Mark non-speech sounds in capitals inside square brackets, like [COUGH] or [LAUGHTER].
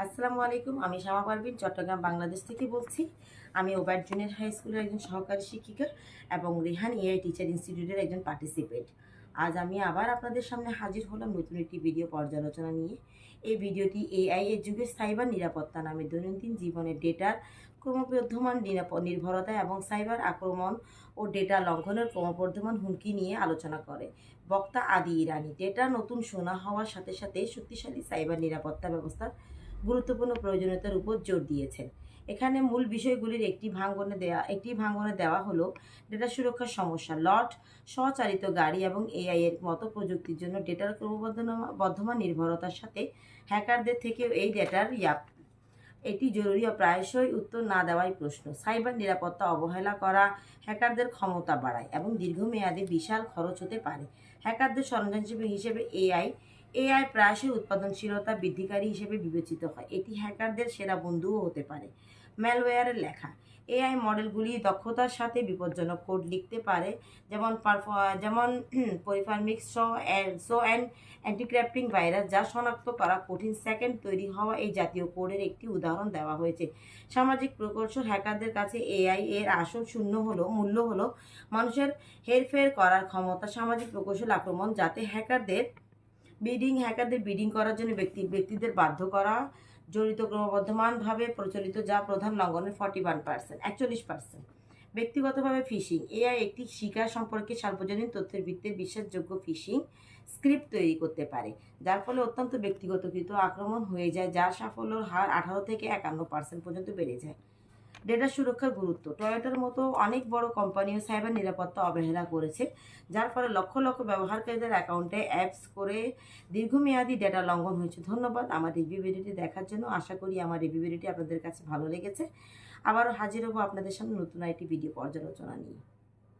আসসালামু আলাইকুম, আমি শামা পারভিন, চট্টগ্রাম, বাংলাদেশ থেকে বলছি। আমি ওবার জুনিয়র হাই স্কুলের একজন সহকারী শিক্ষিকা এবং রেহান এআই টিচার ইনস্টিটিউটের একজন পার্টিসিপেট আজ আমি আবার আপনাদের সামনে হাজির হলাম নতুন একটি ভিডিও পর্যালোচনা নিয়ে। এই ভিডিওটি এআই এর যুগে সাইবার নিরাপত্তা নামে দৈনন্দিন জীবনের ডেটার ক্রমবর্ধমান নির্ভরতা এবং সাইবার আক্রমণ ও ডেটা লঙ্ঘনের ক্রমবর্ধমান হুমকি নিয়ে আলোচনা করে। বক্তা আদি ইরানি, ডেটা নতুন সোনা হওয়ার সাথে সাথে শক্তিশালী সাইবার নিরাপত্তা ব্যবস্থার গুরুত্বপূর্ণ প্রয়োজনীয়তার উপর জোর দিয়েছেন। এখানে মূল বিষয়গুলির একটি ভাঙ্গনে দেওয়া একটি ভাঙ্গনে দেওয়া হলো ডেটা সুরক্ষার সমস্যা লট স্বচালিত গাড়ি এবং এআই এর মতো প্রযুক্তির জন্য ডেটার ক্রমবর্ধমান- বর্ধমান নির্ভরতার সাথে হ্যাকারদের থেকেও এই ডেটার ইয়াপ। এটি জরুরি প্রায়শই উত্তর না দেওয়াই প্রশ্ন। সাইবার নিরাপত্তা অবহেলা করা হ্যাকারদের ক্ষমতা বাড়ায় এবং দীর্ঘমেয়াদে বিশাল খরচ হতে পারে। হ্যাকারদের সরঞ্জাম হিসেবে এআই এআই প্রায়শই উৎপাদনশীলতা বৃদ্ধিকারী হিসেবে বিবেচিত হয়। এটি হ্যাকারদের সেরা বন্ধুও হতে পারে। ম্যালওয়্যারের লেখা। এআই মডেলগুলি দক্ষতার সাথে বিপজ্জনক কোড লিখতে পারে, যেমন পারফ- যেমন [CLEARS THROAT] পরিফার্মিক্স সো সো অ্যান্ড অ্যান্টিক্রাফটিং ভাইরাস, যা শনাক্ত করা কঠিন সেকেন্ড তৈরি হওয়া এই জাতীয় কোডের একটি উদাহরণ দেওয়া হয়েছে। সামাজিক প্রকৌশল হ্যাকারদের কাছে এআই এর আসল শূন্য হলো, মূল্য হলো মানুষের হেরফের করার ক্ষমতা। সামাজিক প্রকৌশল আক্রমণ যাতে হ্যাকারদের বিডিং হ্যাকারদের বিডিং করার জন্য ব্যক্তি, ব্যক্তিদের বাধ্য করা, জড়িত ক্রমবর্ধমানভাবে প্রচলিত যা প্রধান লঙ্ঘনের ফর্টি ওয়ান পার্সেন্ট একচল্লিশ পার্সেন্ট ব্যক্তিগতভাবে ফিশিং এআই একটি শিকার সম্পর্কে সার্বজনীন তথ্যের ভিত্তিতে বিশ্বাসযোগ্য ফিশিং স্ক্রিপ্ট তৈরি করতে পারে, যার ফলে অত্যন্ত ব্যক্তিগতকৃত আক্রমণ হয়ে যায়, যার সাফল্যের হার আঠারো থেকে একান্ন পার্সেন্ট পর্যন্ত বেড়ে যায়। ডেটা সুরক্ষার গুরুত্ব। টয়োটার মতো অনেক বড় কোম্পানিও সাইবার নিরাপত্তা অবহেলা করেছে, যার ফলে লক্ষ লক্ষ ব্যবহারকারীদের অ্যাকাউন্টে অ্যাপস করে দীর্ঘমেয়াদী ডেটা লঙ্ঘন হয়েছে। ধন্যবাদ, আমার ভিডিওটি দেখার জন্য। আশা করি আমার ভিডিওটি আপনাদের কাছে ভালো লেগেছে। আবারও হাজির হব আপনাদের সামনে নতুন একটি ভিডিও পর্যালোচনা নিয়ে।